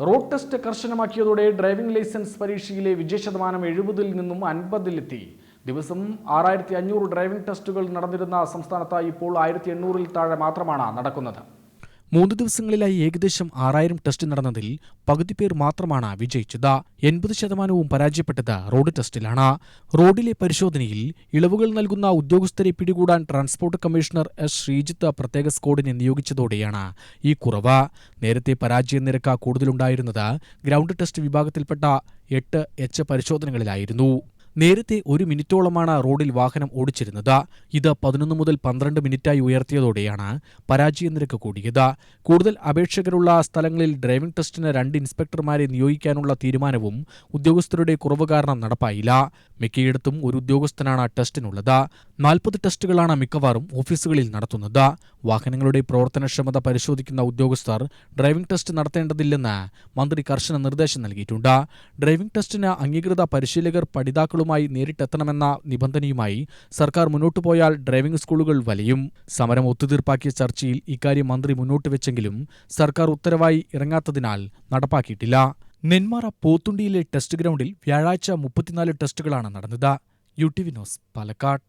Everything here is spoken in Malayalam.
റോഡ് ടെസ്റ്റ് കർശനമാക്കിയതോടെ ഡ്രൈവിംഗ് ലൈസൻസ് പരീക്ഷയിലെ വിജയശതമാനം എഴുപതിൽ നിന്നും അൻപതിലെത്തി. ദിവസം ആറായിരത്തി അഞ്ഞൂറ് ഡ്രൈവിംഗ് ടെസ്റ്റുകൾ നടന്നിരുന്ന സംസ്ഥാനത്ത് ഇപ്പോൾ ആയിരത്തി എണ്ണൂറിൽ താഴെ മാത്രമാണ് നടക്കുന്നത്. മൂന്ന് ദിവസങ്ങളിലായി ഏകദേശം ആറായിരം ടെസ്റ്റ് നടന്നതിൽ പകുതി പേർ മാത്രമാണ് വിജയിച്ചത്. എൺപത് ശതമാനവും പരാജയപ്പെട്ടത് റോഡ് ടെസ്റ്റിലാണ്. റോഡിലെ പരിശോധനയിൽ ഇളവുകൾ നൽകുന്ന ഉദ്യോഗസ്ഥരെ പിടികൂടാൻ ട്രാൻസ്പോർട്ട് കമ്മീഷണർ എസ് ശ്രീജിത്ത് പ്രത്യേക സ്ക്വാഡിനെ നിയോഗിച്ചതോടെയാണ് ഈ കുറവ്. നേരത്തെ പരാജയ നിരക്ക് കൂടുതലുണ്ടായിരുന്നത് ഗ്രൗണ്ട് ടെസ്റ്റ് വിഭാഗത്തിൽപ്പെട്ട എട്ട് എച്ച് പരിശോധനകളിലായിരുന്നു. നേരത്തെ ഒരു മിനിറ്റോളമാണ് റോഡിൽ വാഹനം ഓടിച്ചിരുന്നത്. ഇത് പതിനൊന്ന് മുതൽ പന്ത്രണ്ട് മിനിറ്റായി ഉയർത്തിയതോടെയാണ് പരാജയ നിരക്ക് കൂടിയത്. കൂടുതൽ അപേക്ഷകരുള്ള സ്ഥലങ്ങളിൽ ഡ്രൈവിംഗ് ടെസ്റ്റിന് രണ്ട് ഇൻസ്പെക്ടർമാരെ നിയോഗിക്കാനുള്ള തീരുമാനവും ഉദ്യോഗസ്ഥരുടെ കുറവ് കാരണം നടപ്പായില്ല. മിക്കയിടത്തും ഒരു ഉദ്യോഗസ്ഥനാണ് ടെസ്റ്റിനുള്ളത്. നാൽപ്പത് ടെസ്റ്റുകളാണ് മിക്കവാറും ഓഫീസുകളിൽ നടത്തുന്നത്. വാഹനങ്ങളുടെ പ്രവർത്തനക്ഷമത പരിശോധിക്കുന്ന ഉദ്യോഗസ്ഥർ ഡ്രൈവിംഗ് ടെസ്റ്റ് നടത്തേണ്ടതില്ലെന്ന് മന്ത്രി കർശന നിർദ്ദേശം നൽകിയിട്ടുണ്ട്. ഡ്രൈവിംഗ് ടെസ്റ്റിന് അംഗീകൃത പരിശീലകർ പഠിതാക്കളുമായി നേരിട്ടെത്തണമെന്ന നിബന്ധനയുമായി സർക്കാർ മുന്നോട്ടു പോയാൽ ഡ്രൈവിംഗ് സ്കൂളുകൾ വലയും. സമരം ഒത്തുതീർപ്പാക്കിയ ചർച്ചയിൽ ഇക്കാര്യം മന്ത്രി മുന്നോട്ട് വെച്ചെങ്കിലും സർക്കാർ ഉത്തരവായി ഇറങ്ങാത്തതിനാൽ നടപ്പാക്കിയിട്ടില്ല. നെന്മാറ പോത്തുണ്ടിയിലെ ടെസ്റ്റ് ഗ്രൗണ്ടിൽ വ്യാഴാഴ്ച മുപ്പത്തിനാല് ടെസ്റ്റുകളാണ് നടന്നത്. U T V news Palakkad.